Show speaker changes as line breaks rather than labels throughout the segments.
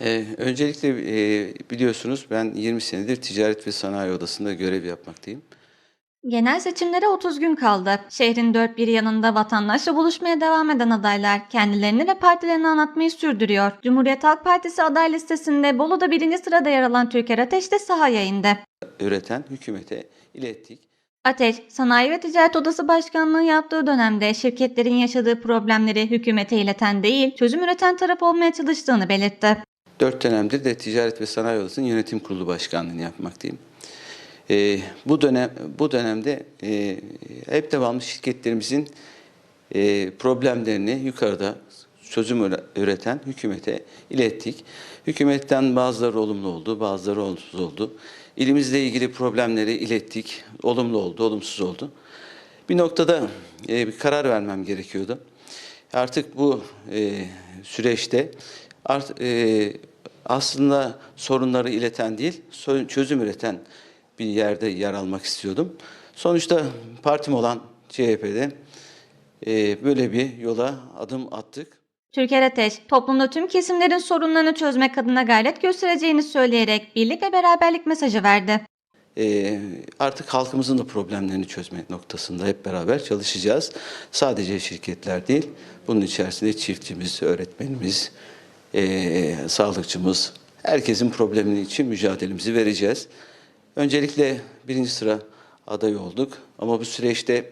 Ee, öncelikle e, biliyorsunuz ben 20 senedir Ticaret ve Sanayi Odası'nda görev yapmaktayım.
Genel seçimlere 30 gün kaldı. Şehrin dört bir yanında vatandaşla buluşmaya devam eden adaylar kendilerini ve partilerini anlatmayı sürdürüyor. Cumhuriyet Halk Partisi aday listesinde Bolu'da birinci sırada yer alan Türker Ateş de sahaya indi.
Üreten hükümete ilettik.
Ateş, Sanayi ve Ticaret Odası Başkanlığı yaptığı dönemde şirketlerin yaşadığı problemleri hükümete ileten değil, çözüm üreten taraf olmaya çalıştığını belirtti.
Dört dönemdir de Ticaret ve Sanayi Odası'nın yönetim kurulu başkanlığını yapmaktayım. Ee, bu dönem bu dönemde e, hep devamlı şirketlerimizin e, problemlerini yukarıda çözüm üre- üreten hükümete ilettik. Hükümetten bazıları olumlu oldu, bazıları olumsuz oldu. İlimizle ilgili problemleri ilettik. Olumlu oldu, olumsuz oldu. Bir noktada e, bir karar vermem gerekiyordu. Artık bu e, süreçte art, e, aslında sorunları ileten değil, çözüm üreten bir yerde yer almak istiyordum. Sonuçta partim olan CHP'de e, böyle bir yola adım attık.
Türker Ateş, toplumda tüm kesimlerin sorunlarını çözmek adına gayret göstereceğini söyleyerek birlik ve beraberlik mesajı verdi.
Ee, artık halkımızın da problemlerini çözmek noktasında hep beraber çalışacağız. Sadece şirketler değil, bunun içerisinde çiftçimiz, öğretmenimiz, ee, sağlıkçımız, herkesin problemini için mücadelemizi vereceğiz. Öncelikle birinci sıra aday olduk ama bu süreçte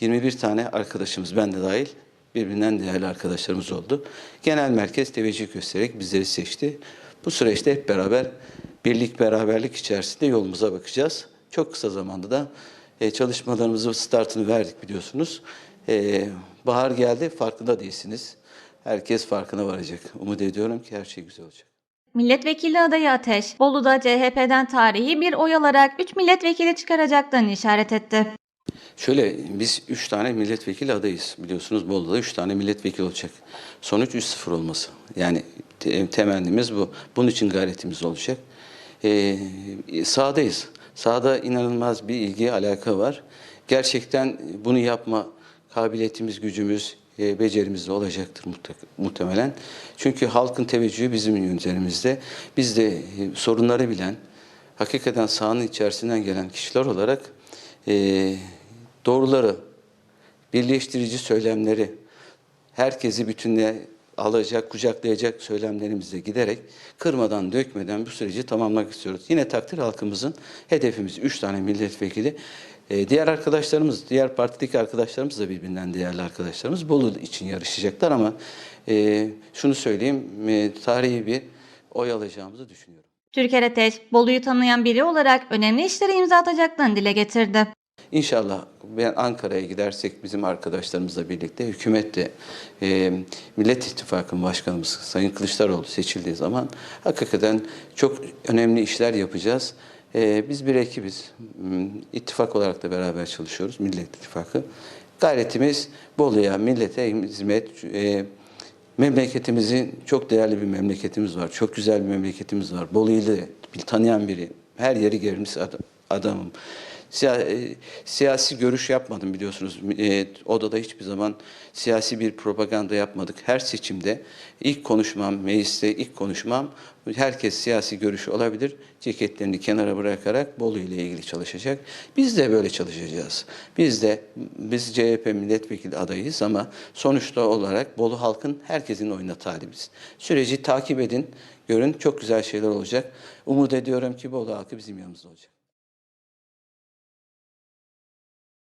21 tane arkadaşımız, ben de dahil, birbirinden değerli arkadaşlarımız oldu. Genel merkez teveccüh göstererek bizleri seçti. Bu süreçte hep beraber birlik beraberlik içerisinde yolumuza bakacağız. Çok kısa zamanda da e, çalışmalarımızı startını verdik biliyorsunuz. E, bahar geldi farkında değilsiniz. Herkes farkına varacak. Umut ediyorum ki her şey güzel olacak.
Milletvekili adayı Ateş, Bolu'da CHP'den tarihi bir oy alarak 3 milletvekili çıkaracaklarını işaret etti.
Şöyle biz üç tane milletvekili adayız. Biliyorsunuz Bolu'da üç tane milletvekili olacak. Sonuç 3-0 olması. Yani te- temennimiz bu. Bunun için gayretimiz olacak. Ee, sahadayız. Sahada inanılmaz bir ilgi, alaka var. Gerçekten bunu yapma kabiliyetimiz, gücümüz, becerimiz de olacaktır muhte- muhtemelen. Çünkü halkın teveccühü bizim üzerimizde. Biz de e, sorunları bilen, hakikaten sahanın içerisinden gelen kişiler olarak e, doğruları, birleştirici söylemleri, herkesi bütünle alacak, kucaklayacak söylemlerimizle giderek kırmadan, dökmeden bu süreci tamamlamak istiyoruz. Yine takdir halkımızın hedefimiz 3 tane milletvekili. Ee, diğer arkadaşlarımız, diğer partideki arkadaşlarımız da birbirinden değerli arkadaşlarımız Bolu için yarışacaklar ama e, şunu söyleyeyim, e, tarihi bir oy alacağımızı düşünüyorum.
Türker Ateş, Bolu'yu tanıyan biri olarak önemli işlere imza atacaklarını dile getirdi.
İnşallah ben Ankara'ya gidersek bizim arkadaşlarımızla birlikte hükümet de e, Millet İttifakı'nın başkanımız Sayın Kılıçdaroğlu seçildiği zaman hakikaten çok önemli işler yapacağız. E, biz bir ekibiz. M, İttifak olarak da beraber çalışıyoruz Millet İttifakı. Gayretimiz Bolu'ya, millete hizmet, e, Memleketimizin çok değerli bir memleketimiz var. Çok güzel bir memleketimiz var. Bolu'yu tanıyan biri. Her yeri gelmiş ad- adamım. E, siyasi görüş yapmadım biliyorsunuz. E, odada hiçbir zaman siyasi bir propaganda yapmadık. Her seçimde ilk konuşmam, mecliste ilk konuşmam herkes siyasi görüşü olabilir. Ceketlerini kenara bırakarak Bolu ile ilgili çalışacak. Biz de böyle çalışacağız. Biz de biz CHP milletvekili adayız ama sonuçta olarak Bolu halkın herkesin oyuna talibiz. Süreci takip edin, görün çok güzel şeyler olacak. Umut ediyorum ki Bolu halkı bizim yanımızda olacak.